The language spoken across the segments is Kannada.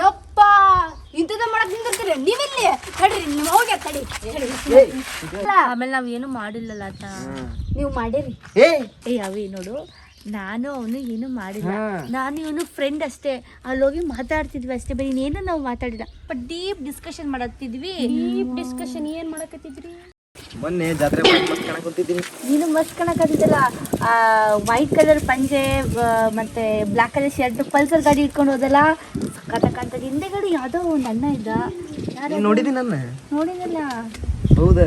ಯಪ್ಪ ಇಂಥದ ಮಾಡಕ್ ನಿಂದಿರ್ತೀರಿ ನೀವಿಲ್ಲಿ? ತಡೀರಿ ನಿಮ್ಮ ಹೋಗ್ಯ ತಡಿ. ಆಮೇಲೆ ನಾವ್ ಏನು ಮಾಡಿಲ್ಲಲ್ಲ ಆತ? ನೀವು ಮಾಡಿರಿ. ಏ ಅವಿ ನೋಡು. ನಾನು ಅವನು ಏನು ಮಾಡಿಲ್ಲ. ನಾನು ಇವನು ಫ್ರೆಂಡ್ ಅಷ್ಟೇ. ಅಲ್ಲಿ ಹೋಗಿ ಮಾತಾಡ್ತಿದ್ವಿ ಅಷ್ಟೇ. ಬರೀ ಇನ್ನೇನು ನಾವು ಮಾತಾಡಿಲ್ಲ. ಬಟ್ ಡೀಪ್ ಡಿಸ್ಕಷನ್ ಮಾಡತ್ತಿದ್ವಿ ಡೀಪ್ ಡಿಸ್ಕಷನ್ ಏನ್ ಮಾಡಕತ್ತಿದ್ರಿ? ಮೊನ್ನೆ ಜಾತ್ರೆ ಕುಂತಿದ್ದೀನಿ ನೀನು ಮಸ್ತ್ ಕಣಕತ್ತಿದ್ದಲ್ಲ. ವೈಟ್ ಕಲರ್ ಪಂಜೆ ಮತ್ತೆ ಬ್ಲಾಕ್ ಕಲರ್ ಶರ್ಟ್ ಪಲ್ಸರ್ ಗಾಡಿ ಇಟ್ಕೊಂಡು ಹೋದಲ್ಲ. ಸಖತ್ತಕ್ಕಂತ ಹಿಂದೆಗಡೆ ಯಾವುದೋ ಒಂದು ಅಣ್ಣ ಇದ್ದ. ಯಾರು ನೀನ್ ನೋಡಿದಿ ನನ್ನ? ನೋಡಿದಲ್ಲ ಹೌದ.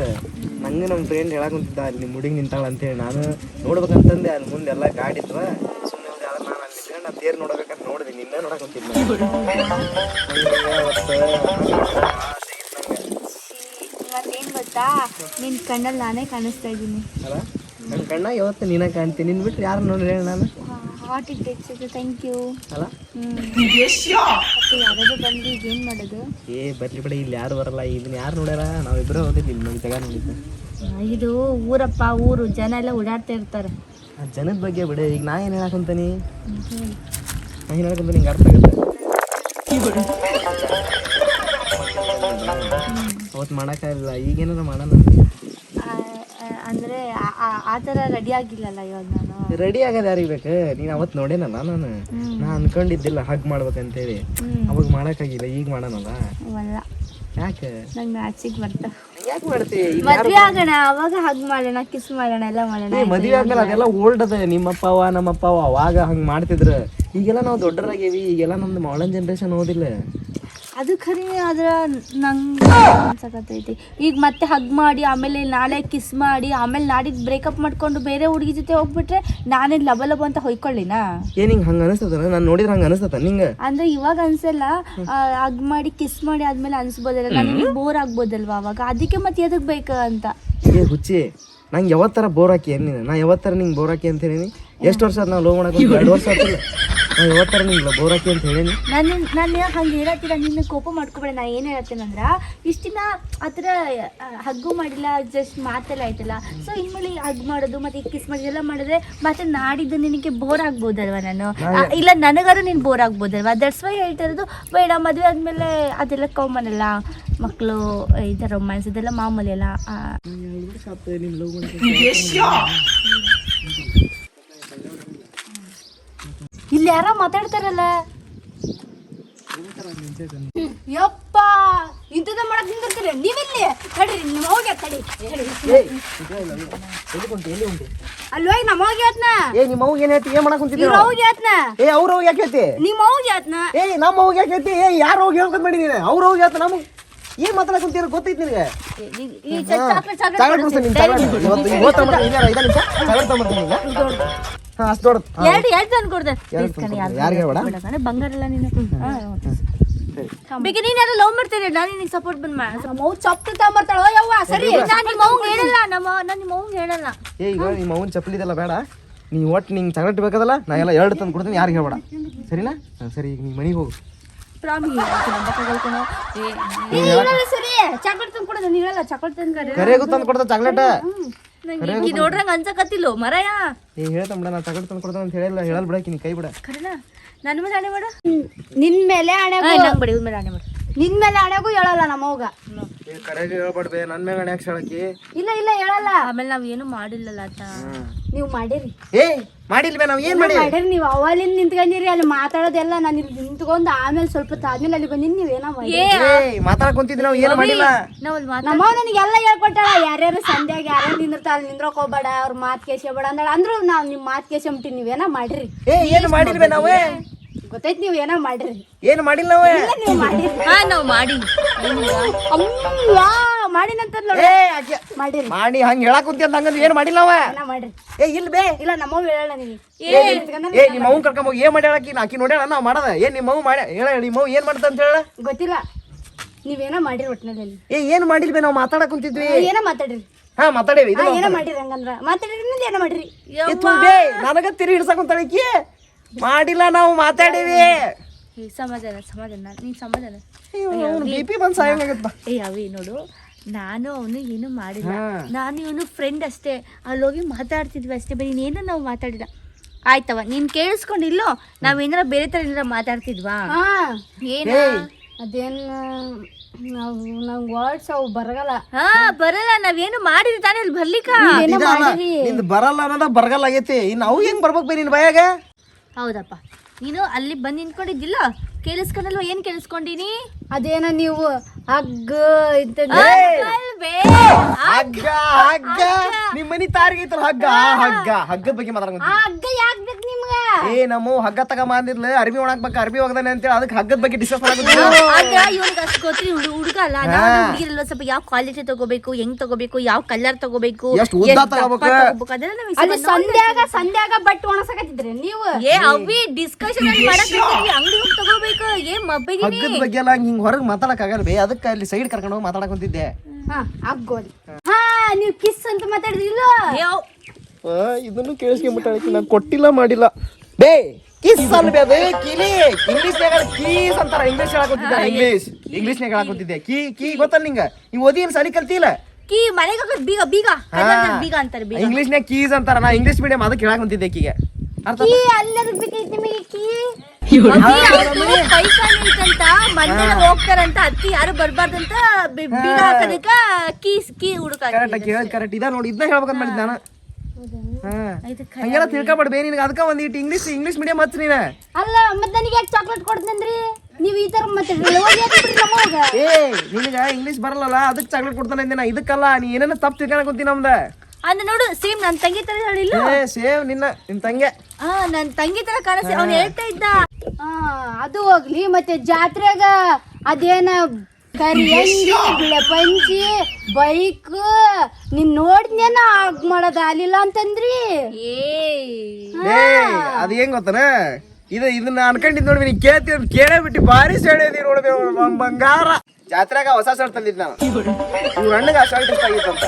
ನಂಗೆ ನಮ್ಮ ಫ್ರೆಂಡ್ ಹೇಳಕ್ ಕುಂತಿದ್ದ ಅಲ್ಲಿ ನಿಮ್ಮ ಹುಡುಗಿ ನಿಂತಾಳ ಅಂತೇಳಿ. ನಾನು ನೋಡ್ಬೇಕಂತಂದೆ ಅಲ್ಲಿ ಮುಂದೆ ಎಲ್ಲ ಗಾಡಿ ಇದ್ವ. ಸುಮ್ಮನೆ ನಾನು ಅಲ್ಲಿ ನಿಂತ್ಕೊಂಡು ನಾ ತೇರ್ ನೋಡ್ಬೇಕಂತ ನೋಡಿದೆ ನಿನ್ನ ನೋಡಕ್ ಕುಂತಿದ್ದೆ. ಇವತ್ತೇನು ಗೊತ್ತಾ? ನಿನ್ನ ಕಣ್ಣಲ್ಲಿ ನಾನೇ ಕಾಣಿಸ್ತಾ ಇದ್ದೀನಿ. ಅಲ್ಲ ನನ್ನ ಕಣ್ಣ ಯಾವತ್ತು ನೀನ ಕಾಣ್ತೀನಿ ನಿನ್ ಬಿಟ್ರೆ ಯಾರು ನೋಡ್ರಿ ಹೇಳಿ ನಾನು? ಹಾಟ್ ಇಟ್ ಟೆಕ್ಸ್ ಥ್ಯಾಂಕ್ ಯು ಅಲ್ಲ? ಯಾರಾದ್ರೂ ಬಂದು ಈಗ ಏನು ಮಾಡೋದು? ಏ ಬರ್ಲಿ ಬಿಡಿ ಇಲ್ಲಿ ಯಾರು ಬರಲ್ಲ. ಇದನ್ನ ಯಾರು ನೋಡ್ಯಾರ ನಾವಿಬ್ರು ಹೋದಿಲ್ಲ ಇಲ್ಲಿ ನಮ್ಮ ಜಾಗ ನೋಡಿದ್ದೆ. ಇದು ಊರಪ್ಪ ಊರು. ಜನ ಎಲ್ಲ ಓಡಾಡ್ತಾ ಇರ್ತಾರೆ. ಆ ಜನದ ಬಗ್ಗೆ ಬಿಡಿ. ಈಗ ನಾ ಏನು ಹೇಳಕಂತಾನಿ ನಾ ಏನು ಹೇಳಕಂತ ನಿಂಗೆ ಅರ್ಥ ಆಗುತ್ತೆ? ಅವತ್ತು ಮಾಡೋಕ್ಕಾಗಲ್ಲ ಈಗೇನಾರ ಮಾಡೋಣ ಅಂದ್ರೆ ಆ- ಥರ ರೆಡಿ ಆಗಿಲ್ಲಲ್ಲ ಇವಾಗ ನಾನು. ರೆಡಿ ಆಗದ ಯಾರಿಗೆ ಬೇಕು? ನೀನು ಅವತ್ತು ನೋಡೇನಲ್ಲ ನಾನು? ನಾ ಅನ್ಕೊಂಡಿದ್ದಿಲ್ಲ ಹಗ್ ಮಾಡ್ಬೇಕಂತೇಳಿ. ಹೇಳಿ ಅವಾಗ ಮಾಡೋಕ್ಕಾಗಿಲ್ಲ ಈಗ ಮಾಡೋಣಲ್ಲ ಅವಲ್ಲ ಯಾಕೆ? ನಂಗೆ ಮ್ಯಾಚಿಗೆ ಬರ್ತಾ. ಯಾಕೆ ಮಾಡ್ತಿ? ಮದ್ವೆ ಆಗಣ ಅವಾಗ ಹಗ್ ಮಾಡೋಣ ಕಿಸ್ ಮಾಡೋಣ ಎಲ್ಲ ಮಾಡೋಣ ಏ ಮದುವೆ ಆದ್ಮೇಲೆ ಅದೆಲ್ಲ ಓಲ್ಡ್ ಅದ ನಿಮ್ಮಪ್ಪ ಅವ ನಮ್ಮಪ್ಪ ಅವ ಅವಾಗ ಹಂಗ್ ಮಾಡ್ತಿದ್ರ. ಈಗೆಲ್ಲ ನಾವು ದೊಡ್ಡರಾಗೇವಿ ಈಗೆಲ್ಲ ನಮ್ದು ಮಾಡರ್ನ್ ಜನ್ರೇಷನ್ ಓದಿಲ್ಲ. ಅದು ಖರೀ ಆದ್ರೆ ನಂಗೆ ಅನ್ಸಕತ್ತೈತಿ. ಈಗ ಮತ್ತೆ ಹಗ್ ಮಾಡಿ ಆಮೇಲೆ ನಾಳೆ ಕಿಸ್ ಮಾಡಿ ಆಮೇಲೆ ನಾಡಿದ್ ಬ್ರೇಕಪ್ ಮಾಡ್ಕೊಂಡು ಬೇರೆ ಹುಡುಗಿ ಜೊತೆ ಹೋಗ್ಬಿಟ್ರೆ ನಾನೇನ್ ಲಬ ಲಬ ಅಂತ ಹೊಯ್ಕೊಳ್ಳಿನಾ ಏನ್ ಹಿಂಗೆ ಹಂಗ ಅನಿಸ್ತದ ನಾನು ನೋಡಿದ್ರೆ ಹಂಗ ಅನಸ್ತದ ನಿಂಗೆ? ಅಂದ್ರೆ ಇವಾಗ ಅನ್ಸಲ್ಲ ಹಗ್ ಮಾಡಿ ಕಿಸ್ ಮಾಡಿ ಆದ್ಮೇಲೆ ಅನ್ಸ್ಬೋದಲ್ಲ. ನನಗೆ ಬೋರ್ ಆಗ್ಬೋದಲ್ವಾ ಅವಾಗ? ಅದಕ್ಕೆ ಮತ್ತೆ ಎದಕ್ ಬೇಕ ಅಂತ? ಏ ಹುಚ್ಚಿ ನಂಗೆ ಯಾವತ್ತರ ಬೋರ್ ಹಾಕಿ ಏನ್ ನೀನು ನಾ ಯಾವತ್ತರ ನಿಂಗೆ ಬೋರ್ ಹಾಕಿ ಅಂತ ಹೇಳೀನಿ? ಎಷ್ಟು ವರ್ಷ ನಾವು ಲೋ ಮಾಡಕ್ಕೆ ಎರಡು ವರ್ಷ ಆಯ್ತಲ್ಲ ನಾ ಅಂತ ಹೇಳೀನಿ. ನಾನು ನಾನು ಹಂಗೆ ನಿನ್ನ ಕೋಪ ಮಾಡ್ಕೊಬೇಡ ನಾ ಏನು ಹೇಳ್ತೇನಂದ್ರ ಇಷ್ಟ ದಿನ ಆ ಥರ ಹಗ್ಗು ಮಾಡಿಲ್ಲ ಜಸ್ಟ್ ಮಾತೆಲ್ಲ ಆಯ್ತಲ್ಲ. ಸೊ ಇನ್ಮೇಲೆ ಹಗ್ ಮಾಡೋದು ಮತ್ತೆ ಕಿಸ್ ಮಾಡಿದೆಲ್ಲ ಎಲ್ಲ ಮಾಡಿದ್ರೆ ಮತ್ತೆ ನಾಡಿದ್ದು ನಿನಗೆ ಬೋರ್ ಆಗ್ಬೋದಲ್ವಾ ನಾನು? ಇಲ್ಲ ನನಗಾರು ನೀನ್ ಬೋರ್ ಆಗ್ಬೋದಲ್ವಾ? ದಟ್ಸ್ ವೈ ಹೇಳ್ತಾ ಇರೋದು ಬೇಡ ಮದ್ವೆ ಆದ್ಮೇಲೆ ಅದೆಲ್ಲ ಕಾಮನ್ ಅಲ್ಲ. ಮಕ್ಕಳು ಈ ಥರ ರೊಮ್ಯಾನ್ಸ್ ಇದೆಲ್ಲ ಮಾಮೂಲಿ ಅಲ್ಲ ಇಲ್ಲಿ ಯಾರ ಮಾತಾಡ್ತಾರಲ್ಲ? ಯಪ್ಪ ಇಂಥದ ಮಾಡಕ್ ನಿಂದಿರ್ತೀರಿ ನೀವಿಲ್ಲಿ? ತಡೀರಿ ನಿಮ್ಮ ಹೋಗಿ ತಡಿ. ಅಲ್ಲಿ ಹೋಗಿ ನಮ್ಮ ಹೋಗಿ ಆತ್ನ. ಏ ನಿಮ್ಮ ಅವ್ಗೆ ಏನು ಹೇಳ್ತಿ? ಏನ್ ಮಾಡಕ್ ಕುಂತಿದ್ದೀವಿ ಇವ್ರ ಹೋಗಿ ಆತ್ನ. ಏ ಅವ್ರ ಹೋಗಿ ಯಾಕೆ ಹೇಳ್ತಿ? ನಿಮ್ಮ ಹೋಗಿ ಆತ್ನ. ಏ ನಮ್ಮ ಹೋಗಿ ಯಾಕೆ ಹೇಳ್ತಿ? ಏ ಯಾರು ಹೋಗಿ ಹೇಳ್ಕೊಂಡ್ ಮಾಡಿದೀನಿ ಅವ್ರ ಹೋಗಿ ಹೇಳ್ತ ನಮಗೆ. ಏನು ಮಾತಾಡಕ್ ಕುಂತೀರ ಗೊತ್ತೈತಿ ನಿನಗೆ? ಈ- ಈ ಚಾಕ್ಲೇಟ್ ಚಾಕ್ಲೇಟ್ ಚಾಕ್ಲೇಟ್ ಕೊಡ್ತೀನಿ. ನಿನ್ ಚಾಕ್ಲೇಟ್ ಇವತ್ತು ಇವತ್ತು ತಗೊಂಡ್ಬರ್ತೀನಿ ಈಗ ಐದು ನಿಮಿಷ? ಚಾಕ್ಲೇಟ್ ತಗೊಂಡ್ಬರ್ತೀನಿ ಈಗ. ಹಾಂ ಅಷ್ಟು ದೊಡ್ಡದು. ಎರಡು ಎರಡು ತಂದು ಕೊಡ್ದೆ. ಯಾರಿಗೆ ಬೇಡ? ಬಂಗಾರ ಎಲ್ಲ ನೀನು. ಬೇಗ ನೀನ್ ಯಾರು ಲವ್ ಮಾಡ್ತಾರೆ ನಾನು ನಿನಗೆ ಸಪೋರ್ಟ್ ಬಂದ್ ಮಾಡ ನಮ್ಮ ಅವ್ವ ಚಪ್ಪಲಿ ತಗೊಂಬರ್ತಾಳ. ಯವ್ವ ಸರಿ. ನಾನು ನಿಮ್ಮ ಅವ್ಗೆ ಹೇಳಲ್ಲ. ನಮ್ಮ ನಾನು ನಿಮ್ಮ ಅವ್ಗೆ ಹೇಳಲ್ಲ. ಏ ಈಗ ನಿಮ್ಮ ಅವನ ಚಪ್ಪಲಿದೆಲ್ಲ ಬೇಡ. ನೀ ಒಟ್ಟು ನಿಂಗೆ ಚಾಕ್ಲೇಟ್ ಬೇಕದಲ್ಲ ನಾ ಎಲ್ಲ ಎರಡು ತಂದು ಕೊಡ್ತೀನಿ. ಯಾರಿಗೆ ಹೇಳ್ಬೇಡ. ಸರಿನಾ? ಸರಿ ಈಗ ನೀ ಮನೆಗೆ ಹೋಗು. ಪ್ರಾಮಿ ಸರಿ ಚಾಕ್ಲೇಟ್ ತಂದು ಕೊಡೋದು ನೀವೆಲ್ಲ ಚಾಕ್ಲೇಟ್ ತಂದು ಕರೆಗೂ ತಂದು ಕೊಡ್ತಾ ಚಾಕ್ಲೇಟ್ ನಂಗೆ ನೋಡ್ರಂಗ ಅನ್ಸಕತ್ತಿಲ್ಲ ಮರಯ ಏ ಹೇಳ್ತಾನೆ ಬಿಡ ನಾ ಚಾಕ್ಲೇಟ್ ತಂದು ಕೊಡ್ತಾನೆ ಅಂತ ಹೇಳಿಲ್ಲ ಹೇಳಲ್ ಬಿಡಕ್ಕೆ ನೀ ಕೈ ಬಿಡ. ಕರೆನಾ ನನ್ನ ಮೇಲೆ ಆಣೆ ಮಾಡು. ನಿನ್ ಮೇಲೆ ಹಣೆಗೂ ನಂಗೆ ಬಡಿ ಮೇಲೆ ಆಣೆ ಮಾಡು. ನಿನ್ ಮೇಲೆ ಹೇಳಲ್ಲ ಕರೆಗೆ ಹೇಳ್ಬಾಡ್ಬೆ ನನ್ನ ಇಲ್ಲ ಇಲ್ಲ ಹೇಳಲ್ಲ. ಆಮೇಲೆ ನಾವ್ ಏನು ಮಾಡಿಲ್ಲಲ್ಲ ಆತ ನೀವು ಮಾಡಿರಿ. ಏ ಮಾಡಿಲ್ವೇ ನಾವು ಏನು ಮಾಡಿ ಮಾಡಿರಿ? ನೀವು ಅವಲಿಂದ ನಿಂತ್ಕೊಂಡಿರಿ ಅಲ್ಲಿ ಮಾತಾಡೋದೆಲ್ಲ ನಾನು ಇಲ್ಲಿ ನಿಂತ್ಕೊಂಡು ಆಮೇಲೆ ಸ್ವಲ್ಪ ಹೊತ್ತು ಆದ್ಮೇಲೆ ಅಲ್ಲಿ ಬಂದಿನಿ ನೀವೇನೋ ಮಾಡಿ ಮಾತಾಡಕ್ ಕುಂತಿದ್ವಿ ನಾವು ಏನು ಮಾಡಿಲ್ಲ? ನಮ್ಮ ನನಗೆಲ್ಲ ಹೇಳ್ಕೊಟ್ಟಾಳ ಯಾರ್ಯಾರು ಸಂಧ್ಯಾಗ ಯಾರ್ಯಾರು ನಿಂದಿರ್ತಾರ ಅಲ್ಲಿ ನಿಂದ್ರಕ್ ಹೋಗ್ಬೇಡ ಅವ್ರ ಮಾತು ಕೇಸಬೇಡ ಅಂದಾಳ. ಅಂದ್ರು ನಾವ್ ನಿಮ್ಮ ಮಾತ್ ಕೇಸಂಬಿಟ್ಟು ನೀವೇನೋ ಮಾಡ್ರಿ. ಏ ಏನು ಮಾಡಿಲ್ವೇ ನಾವು? ಗೊತ್ತೈತಿ ನೀವ್ ಏನೋ ಮಾಡಿರಿ. ಏನು ಮಾಡಿಲ್ಲ ನಾವೇ? ಇಲ್ಲ ನೀವು ಮಾಡಿರಿ. ಹಾ ನಾವ್ ಮಾಡಿ ಏನಿಲ್ಲ ನೋಡ. ಏ ಆಕೆ ಮಾಡಿರಿ. ಮಾಡಿ ಹಂಗ ಹೇಳಕ್ ಕುಂತಿ ಅಂತ ಹಂಗಂದ್ರೆ ಏನು ಮಾಡಿಲ್ಲ ಅವ? ನಾ ಮಾಡ್ರಿ. ಏ ಇಲ್ಲ ಬೇ. ಇಲ್ಲ ನಮ್ಮವ್ ಹೇಳಲ್ಲ ನೀವು ಏ ಏ ನಿಮ್ಮ ಅವ್ನ ಕರ್ಕೊಂಡ್ ಹೋಗಿ ಏನ್ ಮಾಡ್ಯಾಳ ಆಕಿ? ಆಕಿ ನೋಡ್ಯಾಳ ನಾವು ಮಾಡದ. ಏನ್ ನಿಮ್ಮ ಮಗು ಮಾಡ್ಯ? ಹೇಳ ನಿಮ್ಮ ಮಗು ಏನ್ ಮಾಡ್ತ ಅಂತ ಹೇಳ? ಗೊತ್ತಿಲ್ಲ. ನೀವೇನೋ ಮಾಡಿರಿ ಒಟ್ಟಿನಲ್ಲಿ ಏ ಏನ್ ಮಾಡಿಲ್ವೇ ನಾವು ಮಾತಾಡಕ್ ಕುಂತಿದ್ವಿ. ಏನೋ ಮಾತಾಡ್ರಿ. ಹಾ ಮಾತಾಡೇವಿ ಇದು ಏನೋ ಮಾಡಿರಿ ಹಂಗಂದ್ರ. ಮಾತಾಡಿರಿ ಇನ್ನೊಂದ್ ಏನೋ ಮಾಡ್ರಿ. ಏ ಬೇ ನನಗ ತಿರಿ ಹಿಡ್ಸಕ್ ಕುಂತಾಳಿಕಿ ಮಾಡಿಲ್ಲ ನಾವು ಮಾತಾಡೇವಿ. ಸಮಾಧಾನ ಸಮಾಧಾನ ನೀನ್ ಸಮಾಧಾನ. ಬಿ ಪಿ ಬಂದ್ ಸಾಯಂಗಾಗತ್ತ ಏ ಅವಿ ನೋಡು. ನಾನು ಅವನು ಏನು ಮಾಡಿಲ್ಲ. ನಾನು ಇವನು ಫ್ರೆಂಡ್ ಅಷ್ಟೇ. ಅಲ್ಲಿ ಹೋಗಿ ಮಾತಾಡ್ತಿದ್ವಿ ಅಷ್ಟೇ. ಬರೀ ಇನ್ನೇನು ನಾವು ಮಾತಾಡಿಲ್ಲ. ಆಯ್ತವ ನೀನ್ ಕೇಳಿಸ್ಕೊಂಡಿಲ್ಲೋ? ನಾವೇನಾರ ಬೇರೆ ತರ ಏನಾರ ಮಾತಾಡ್ತಿದ್ವಾ? ಹಾ. ಏನ? ಅದೇನ್ ನಾವು ನಂಗ್ ವರ್ಡ್ಸ್ ಅವು ಬರಗಲ್ಲ. ಹಾ ಬರಲ್ಲ. ನಾವೇನು ಮಾಡಿದ್ವಿ ತಾನೇ ಅಲ್ಲಿ ಬರ್ಲಿಕ್ಕ? ಮಾಡಿರಿ ಬರಲ್ಲ ಅನ್ನೋದ ಬರಗಲ್ಲ ಆಗೈತಿ. ಇನ್ನು ಅವು ಹೆಂಗ್ ಬರ್ಬೇಕು ಬೇ ನಿನ್ ಬಾಯಾಗ? ಹೌದಪ್ಪ. ನೀನು ಅಲ್ಲಿ ಬಂದು ನಿಂತ್ಕೊಂಡಿದ್ದಿಲ್ಲ? ಕೇಳಿಸ್ಕೊಂಡಲ್ವ? ಏನ್ ಕೇಳಿಸ್ಕೊಂಡಿನಿ ಅದೇನ ನೀವು ಹಗ್ಗ? ಹಗ್ಗ ಹಗ್ಗ ನಿಮ್ ಮನಿ ತಾರಿಗೆ ಐತಲ್ಲ ಹಗ್ಗ? ಹಗ್ಗ ಹಗ್ಗದ ಬಗ್ಗೆ ಮಾತಾಡ್ಕೊಂತ ಹಗ್ಗ ಯಾಕ್ ಏ ನಮ್ಮ ಹಗ್ಗ ತಗ ಅಂದಿದ್ಲ ಅರ್ಬಿ ಒಣಗ್ಬೇಕು ಅರ್ಬಿ ಹೋಗದಾನೆ ಅಂತೇಳಿ ಅದಕ್ಕೆ ಹಗ್ಗದ ಬಗ್ಗೆ ಡಿಸ್ಕಸ್ ಮಾಡಬೇಕು ಆಗ ಇವ್ನಿಗೆ ಅಷ್ಟು ಗೊತ್ತಿ ಹುಡುಗ ಅಲ್ಲ. ಹುಡುಗಿರಲ್ಲ ಸ್ವಲ್ಪ ಯಾವ ಕ್ವಾಲಿಟಿ ತಗೋಬೇಕು ಹೆಂಗ್ ತಗೋಬೇಕು ಯಾವ ಕಲರ್ ತಗೋಬೇಕು ಎಷ್ಟು ಉದ್ದ ತಗೋಬೇಕು? ಅದೆಲ್ಲ ಈ ಅಲ್ಲಿ ಸಂಧ್ಯಾಗ ಸಂಧ್ಯಾಗ ಬಟ್ ಒಣಸಕತ್ತಿದ್ರೆ ನೀವು? ಏ ಅವಿ ಡಿಸ್ಕಷನ್ ಮಾಡಕ್ ಅಂಗಡಿ ಹೋಗಿ ತಗೋಬೇಕು ಏ ಮಬ್ಬಿದೀನಿ ಹಗ್ಗದ ಬಗ್ಗೆ ಎಲ್ಲ ಹಿಂಗ್ ಹೊರಗೆ ಮಾತಾಡಕ್ ಆಗಲ್ಲ ಬೇ ಅದಕ್ಕೆ ಅಲ್ಲಿ ಸೈಡ್ ಕರ್ಕೊಂಡು ಹೋಗಿ ಮಾತಾಡಕೊಂತಿದ್ದೆ ಹಾ ಹಗ್ಗೋಲಿ ಹಾ ನೀವು ಕಿಸ್ ಅಂತ ಮಾತಾಡಿದ್ರಿಲ್ಲ ಇದನ್ನು ಕೇಳಿಸ್ಕೊಂಡ್ಬಿಟ್ಟಾಳೆ ನಾನು ಕೊಟ್ಟಿಲ್ಲ ಮಾಡಿಲ್ಲ. ಬೇ ಕಿಸ್ ಅದು. ಕಿಲಿ ಇಂಗ್ಲಿಷ್ ಕೀಸ್ ಅಂತಾರ. ಇಂಗ್ಲಿಷ್ ಹೇಳಕೊತಿದ್ದೆ ಇಂಗ್ಲಿಷ್ ಇಂಗ್ಲಿಷ್ ನಾಗ ಹೇಳಕೊತಿದ್ದೆ ಕೀ ಕೀ ಗೊತ್ತಲ್ಲ ನಿಂಗ? ನೀವು ಓದಿ ಏನ್ ಸಾಲಿ ಕಲ್ತಿಲ್ಲ? ಕೀ ಮನೆಗೆ ಬೀಗ ಬೀಗ. ಬೀಗ ಅಂತಾರೆ ಬೀಗ. ಇಂಗ್ಲಿಷ್ ನಾಗ ಕೀಸ್ ಅಂತಾರ. ನಾ ಇಂಗ್ಲಿಷ್ ಮೀಡಿಯಂ ಅದಕ್ಕೆ ಹೇಳಕೊಂತಿದ್ದೆ ಕೀಗೆ ಅರ್ಥ ಕೀ ಅಲ್ಲದ ಬೇಕೈತಿ ನಿಮಗೆ ಕೀ? ಹೋಗ್ತಾರಂತ ಅತ್ತಿ ಯಾರು ಬರ್ಬಾರ್ದಂತ ಬೀಗ ಹಾಕೋದಕ್ಕ ಕೀ ಕೀ ಹುಡುಕ ಕರೆಕ್ಟ್ ಕರೆಕ್ಟ್ ಇದ ನೋಡಿ ಇದನ್ನ ಹೇಳ್ಬೇಕಂತ ಮಾಡಿದ್ ನಾನು. ಹಂಗೆಲ್ಲ ತಿಳ್ಕೊಬೇಡ ಬೇ ನಿನಗೆ ಅದಕ್ಕೆ ಒಂದು ಇಟ್ಟು ಇಂಗ್ಲೀಷ್ ಇಂಗ್ಲೀಷ್ ಮೀಡಿಯಂ ಹಚ್ಚ ನೀನು. ಅಲ್ಲ ಮತ್ತೆ ನನಗೆ ಯಾಕೆ ಚಾಕ್ಲೇಟ್ ಕೊಡ್ತಂದ್ರಿ ನೀವು ಈ ತರ ಮತ್ತೆ ಏ ನಿನಗೆ ಇಂಗ್ಲೀಷ್ ಬರಲ್ಲ ಅದಕ್ಕೆ ಚಾಕ್ಲೇಟ್ ಕೊಡ್ತಾನೆ ಅಂದಿನ ಇದಕ್ಕಲ್ಲ ನೀ ಏನೇನ ತಪ್ಪು ತಿಳ್ಕೊಳಕೊತೀನಿ ನಮ್ದು ಅಂದ್ರೆ ನೋಡು ಸೇಮ್ ನನ್ನ ತಂಗಿ ತರ ಹೇಳಿಲ್ಲ ಏ ಸೇಮ್ ನಿನ್ನ ನಿನ್ ತಂಗೆ. ಆ ನನ್ನ ತಂಗಿ ತರ ಕಾಣಿಸಿ ಅವ್ನು ಹೇಳ್ತಾ ಇದ್ದ. ಹಾ ಅದು ಹೋಗ್ಲಿ ಮತ್ತೆ ಜಾತ್ರೆಗ ಅದೇನ ಕರಿ ಅಂಗಿ ಬಿಳೆ ಪಂಚಿ ಬೈಕ್. ನೀನ್ ನೋಡಿದ್ನೇನ ಆಗ್ ಮಾಡೋದ್? ಆಗ್ಲಿಲ್ಲ ಅಂತಂದ್ರಿ? ಏ ಏ ಅದ್ ಹೆಂಗ್ ಗೊತ್ತನ? ಇದು ಇದನ್ನ ಅನ್ಕೊಂಡಿದ್ ನೋಡ್ವಿ ನೀ ಕೇಳ್ತಿ ಕೇಳೇ ಬಿಟ್ಟು ಭಾರಿ ಸೆಳೆದಿ ನೋಡ್ಬೇ ಬಂಗಾರ. ಜಾತ್ರೆಗ ಹೊಸ ಶರ್ಟ್ ತಂದಿದ್ ನಾನು. ಇವ್ರ ಅಣ್ಣಗ ಆ ಶರ್ಟ್ ಇಷ್ಟ ಆಗಿತ್ತು ಅಂತ.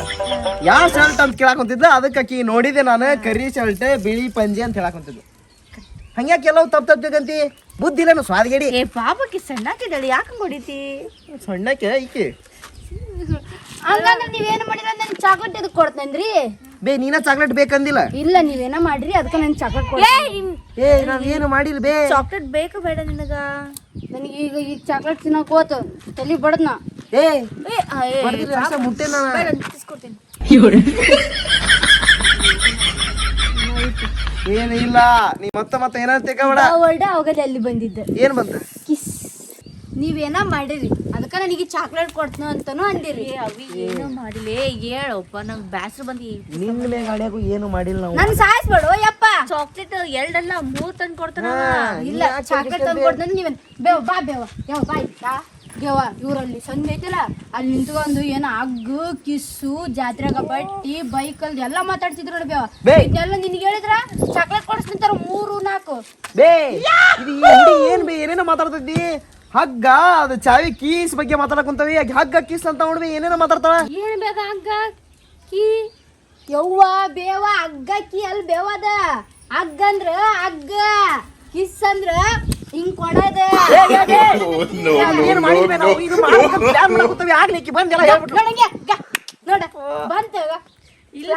ಯಾವ ಶರ್ಟ್ ಅಂತ ಕೇಳಾಕೊಂತಿದ್ದ ಅದಕ್ಕೆ ಆಕಿ ನೋಡಿದೆ ನಾನು ಕರಿ ಶರ್ಟ್ ಬಿಳಿ ಪಂಜಿ ಅಂತ ಹೇಳಾಕೊಂತಿದ್ದು ಹಂಗ್ಯಾಕೆ ಎಲ್ಲವೂ ತಪ್ಪು ತಪ್ಪು ಬುದ್ಧಿ ಇಲ್ಲ ಸ್ವಾದಗೇಡಿ. ಏ ಪಾಪಕ್ಕೆ ಸಣ್ಣಕ್ಕಿದ್ದಾಳೆ ಯಾಕೆ ಹೊಡಿತಿ? ಸಣ್ಣಕ್ಕೆ ಐಕಿ ಹಂಗಂದ್ರೆ ನೀವೇನು ಮಾಡಿಲ್ಲ? ನನ್ ಚಾಕ್ಲೇಟ್ ಇದಕ್ ಕೊಡ್ತೇನ್ರಿ? ಬೇ ನೀನ ಚಾಕ್ಲೇಟ್ ಬೇಕಂದಿಲ್ಲ. ಇಲ್ಲ ನೀವೇನ ಮಾಡ್ರಿ ಅದಕ್ಕೆ ನನ್ ಚಾಕ್ಲೇಟ್ ಕೊಡ್ ಏ ಏ ನಾವ್ ಏನು ಮಾಡಿಲ್ಲ ಬೇ. ಚಾಕ್ಲೇಟ್ ಬೇಕು ಬೇಡ ನಿನಗ. ನನಗೆ ಈಗ ಈ ಚಾಕ್ಲೇಟ್ ತಿನ್ನಕ್ ಹೋತು. ತಲಿ ಬಡದ್ನ. ಏ ಏ ಆ, ಏ, ಬರ್ದಿಲ್ಲ ಅಷ್ಟೇ ಮುಟ್ಟೆ ನಾನು. ಬೇಡ, ಏನು ಇಲ್ಲ ನೀ ಮತ್ತೆ ಮತ್ತೆ ಏನಾದ್ರು ತಿಳ್ಕೊಬೇಡ ವರ್ಡ ಅವಾಗಲ್ಲಿ ಅಲ್ಲಿ ಬಂದಿದ್ದ. ಏನ್ ಬಂತ? ಕಿಸ್. ನೀವೇನ ಮಾಡಿರಿ. ಅದಕ್ಕೆ ನನಗೆ ಚಾಕ್ಲೇಟ್ ಕೊಡ್ತನ ಅಂತಾನು ಅಂದಿರಿ. ಅವಿ ಏನು ಮಾಡಿಲ್ಲ. ಏ, ಹೇಳಪ್ಪ ನಂಗೆ ಬ್ಯಾಸ್ರ ಬಂದಿ ನಿನ್ನ ಗಾಡಿಯಾಗು ಏನು ಮಾಡಿಲ್ಲ ನಾವು. ನನ್ ಸಾಯಿಸ್ಬೇಡು ಯಪ್ಪ. ಚಾಕ್ಲೇಟ್ ಎರಡಲ್ಲ ಮೂರ್ ತಂದು ಕೊಡ್ತಾನ ಇಲ್ಲ ಚಾಕ್ಲೇಟ್ ತಂದು ಕೊಡ್ತಾನೆ ನೀವೇನ್. ಬೇವ ಬಾ ಬೇವ. ಯಾವ ಬಾಯ್ ಬಾ. ಬೇವ ಇವರಲ್ಲಿ ಸಂಜೆ ಐತಲ್ಲ ಅಲ್ಲಿ ನಿಂತ್ಕೊಂಡು ಏನ ಹಗ್ಗು ಕಿಸ್ಸು ಜಾತ್ರೆಗ ಬಟ್ಟಿ ಬೈಕಲ್ ಎಲ್ಲ ಮಾತಾಡ್ತಿದ್ರು ನೋಡಿ ಬೇವ. ಇದೆಲ್ಲ ನಿನ್ಗೆ ಹೇಳಿದ್ರ? ಚಾಕ್ಲೇಟ್ ಕೊಡಿಸ್ತಿಂತಾರ ಮೂರು ನಾಲ್ಕು. ಬೇ ಇದು ಈ ಹುಡಿ ಏನ್ ಬೇ ಏನೇನೋ ಮಾತಾಡ್ತಿದ್ದಿ? ಹಗ್ಗ ಅದು ಚಾವಿ ಕೀಸ್ ಬಗ್ಗೆ ಮಾತಾಡಕುಂತವಿ ಹಗ್ಗ ಕೀಸ್ ಅಂತ ನೋಡ್ಬಿ ಏನೇನೋ ಮಾತಾಡ್ತಾಳ? ಏನ್ ಬೇಗ ಹಗ್ಗ ಕೀ? ಯವ್ವ ಬೇವ ಹಗ್ಗ ಕೀ ಅಲ್ಲಿ ಬೇವದ ಹಗ್ಗ ಅಂದ್ರ ಹಗ್ಗ ಕಿಸ್ ಅಂದ್ರ ಹಿಂಗ್ ಕೊಡದ ಏನ್ ಇದು ಮಾಡ್ಬೇಕಂತ ಪ್ಲಾನ್ ಮಾಡಕುಂತವಿ ಆಗ್ಲಿ ಆಕಿ ಬಂದೆಲ್ಲ ಹೇಳ್ಬಿಟ್ರು ನೋಡಂಗೆ ನೋಡ ಬಂತ ಇಲ್ಲ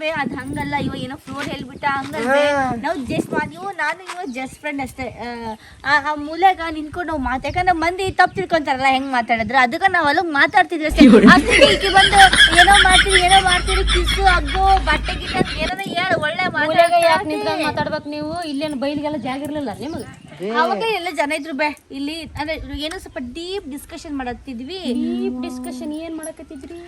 ಬೇ ಅದ್ ಹಂಗಲ್ಲ ಇವ ಏನೋ ಫ್ಲೋರ್ ಹೇಳ್ಬಿಟ್ಟ ಹಂಗಲ್ಲ ಬೇ ನಾವು ಜಸ್ಟ್ ನೀವು ನಾನು ಇವ ಜಸ್ಟ್ ಫ್ರೆಂಡ್ ಅಷ್ಟೇ. ಆ, ಆ ಮೂಲೆಗ ನಿಂತ್ಕೊಂಡು ನಾವು ಮಾತು ಯಾಕಂದ್ರೆ ಮಂದಿ ತಪ್ಪು ತಿಳ್ಕೊಂತಾರಲ್ಲ ಹೆಂಗ್ ಮಾತಾಡಿದ್ರೆ ಅದಕ್ಕೆ ನಾವ್ ಅಲ್ಲ ಮಾತಾಡ್ತಿದ್ವಿ ಅಷ್ಟೇ. ಅದಕ್ಕೆ ಬಂದು ಏನೋ ಮಾಡ್ತೀರಿ ಏನೋ ಮಾಡ್ತೀರಿ ಕಿಸ್ಸು ಅಗ್ಗು ಬಟ್ಟೆ ಗಿಟ್ಟ ಏನಾರ ಹೇಳು ಒಳ್ಳೆ ಮಾತಾಡ್ಬೇಕು ನೀವು? ಇಲ್ಲೇನು ಬೈಲಿಗೆಲ್ಲ ಜಾಗ ಇರ್ಲಿಲ್ಲ ನಿಮಗೆ? ಅವಾಗ ಎಲ್ಲ ಜನ ಇದ್ರು ಬೇ ಇಲ್ಲಿ ಅಂದ್ರೆ ಏನೋ ಸ್ವಲ್ಪ ಡೀಪ್ ಡಿಸ್ಕಷನ್ ಮಾಡತ್ತಿದ್ವಿ. ಡಿಸ್ಕಷನ್ ಏನ್ ಮಾಡಕತ್ತಿದ್ರಿ?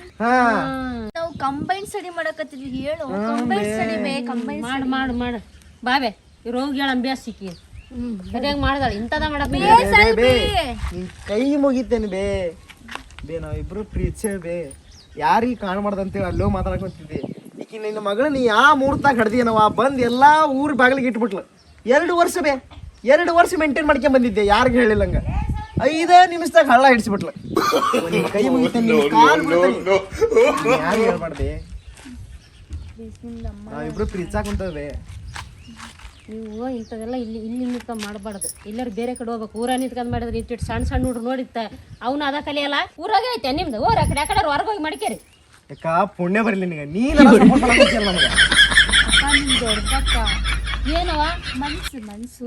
ನಾವು ಕಂಬೈನ್ ಸ್ಟಡಿ ಮಾಡಕತ್ತಿದ್ವಿ ಹೇಳು. ಕಂಬೈನ್ ಸ್ಟಡಿ ಮೇ ಕಂಬೈನ್ ಮಾಡು ಮಾಡು ಮಾಡು. ಬಾಬೆ ರೋಗಿ ಹೇಳ ಅಂಬ್ಯಾಸಿಕಿ ಸಿಕ್ಕಿ ಸರಿಯಾಗಿ ಮಾಡ್ದಾಳ. ಇಂಥದ ಮಾಡಕ್ ಬೇ, ಬೇ, ಬೇ. ನಿನ್ ಕೈ ಮುಗಿತೇನೆ ಬೇ. ಬೇ ನಾವಿಬ್ರು ಪ್ರೀತಿಸೇ ಬೇ. ಯಾರಿಗೆ ಕಾಣಬಾರ್ದಂತೇಳಿ ಅಲ್ಲೋ ಮಾತಾಡ್ಕೊಂತಿದ್ದೆ. ಈಕಿ ನಿನ್ನ ಮಗಳ ನೀ ಯಾ ಮೂರ್ತಾಗ ಹಡ್ದಿನವ ಬಂದ್ ಎಲ್ಲಾ ಊರ್ ಬಾಗಿಲಿಗೆ ಇಟ್ಬಿಟ್ಲು. ಎರಡು ವರ್ಷ ಬೇ. ಎರಡು ವರ್ಷ ಮೇಂಟೈನ್ ಮಾಡ್ಕೊಂಡ್ ಬಂದಿದ್ದೆ. ಯಾರಿಗೆ ಹೇಳಿಲ್ಲ ಹಂಗ. ಐದೇ ನಿಮಿಷದಾಗ ಹಳ್ಳ ಹಿಡಿಸ್ಬಿಟ್ಲು. ನಿನ್ ಕೈ ಮುಗಿತೇನೆ ನಿನ್ ಕಾಲ್ ಬಿಡ್ತೇನೆ ಯಾರಿಗೆ ಹೇಳ್ಬಾರ್ದೆ? ನಾವಿಬ್ರು ಪ್ರೀತಿಸಾಕ್ ಕುಂತವೆ ನೀವು ಇಂಥದೆಲ್ಲ ಇಲ್ಲಿ ಇಲ್ಲಿ ನಿಂತ್ಕೊಂಡು ಮಾಡಬಾರ್ದು. ಎಲ್ಲರೂ ಬೇರೆ ಕಡೆ ಹೋಗ್ಬೇಕು. ಊರ ನಿಂತ್ಕೊಂಡು ಮಾಡಿದ್ರೆ ಇಟ್ಟು ಸಣ್ಣ ಸಣ್ಣ ಹುಡ್ರು ನೋಡಿತ್ತ. ಅವನು ಅದ ಕಲಿಯಲ್ಲ ಊರಾಗೆ ಐತೆ ನಿಮ್ದು? ಊರ ಕಡೆ ಆ ಕಡೆ ಹೊರಗೆ ಹೋಗಿ ಮಡಿಕೇರಿ. ಯಾಕ ಪುಣ್ಯ ಬರಲಿ ನಿನಗೆ. ನೀನು ಸಪೋರ್ಟ್ ಮಾಡಕ್ಕೆ ಏನವ ಮನ್ಸು ಮನ್ಸು.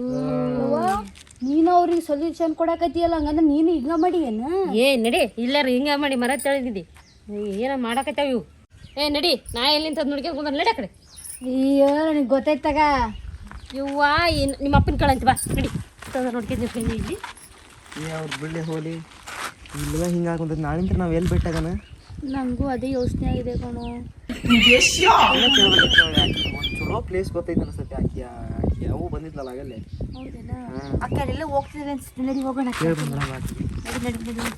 ನೀನು ಅವ್ರಿಗೆ ಸೊಲ್ಯೂಷನ್ ಕೊಡಕತ್ತೀಯಲ್ಲ ಹಂಗಂದ್ರೆ ನೀನು ಹಿಂಗ ಮಾಡಿ ಏನು? ಏ ನಡಿ ಇಲ್ಲಾರ ಹಿಂಗ ಮಾಡಿ ಮರ ತಳಿದಿದ್ದಿ ಏನ ಮಾಡಕತ್ತಾವ ಇವು? ಏ ನಡಿ ನಾ ಎಲ್ಲಿಂತ ನೋಡ್ಕೊಂಡು ಕುಂದ್ರ ನಡಿ ಕಡೆ. ಅಯ್ಯೋ ನನಗೆ ಗೊತ್ತಾಯ್ತಾಗ ಇವ್ವ ಏನ್- ನಿಮ್ಮ ಅಪ್ಪನ ಕಳಂತ ಬಾ. ನಡಿ ನೋಡ್ಕೊಂಡು ಇಲ್ಲಿ. ಅವ್ರು ಹೋಲಿ. ಇಲ್ಲ ಹಿಂಗೆ ಆಗುಂತದ ನಾಳಿಂದ ನಾವು ಎಲ್ಲಿ ಬಿಟ್ಟಾಗನ? ನನಗೂ ಅದೇ ಯೋಚನೆ ಆಗಿದೆ ಕಣೋ. ಒಂದು ಚಲೋ ಪ್ಲೇಸ್ ಗೊತ್ತೈತೆ ಅನ್ಸತ್ತೆ ಆಕಿ ಆಕಿ ಅವು ಬಂದಿದ್ಲಲ್ಲ ಆಗಲ್ಲೇ? ಹೌದೇನಾ? ಅಕ್ಕ ಅಲ್ಲೆಲ್ಲ ಹೋಗ್ತಿದ್ರೆ ಅನ್ಸುತ್ತೆ. ನಡಿ ಹೋಗೋಣ ನಡಿ ನಡಿ ನಡಿ.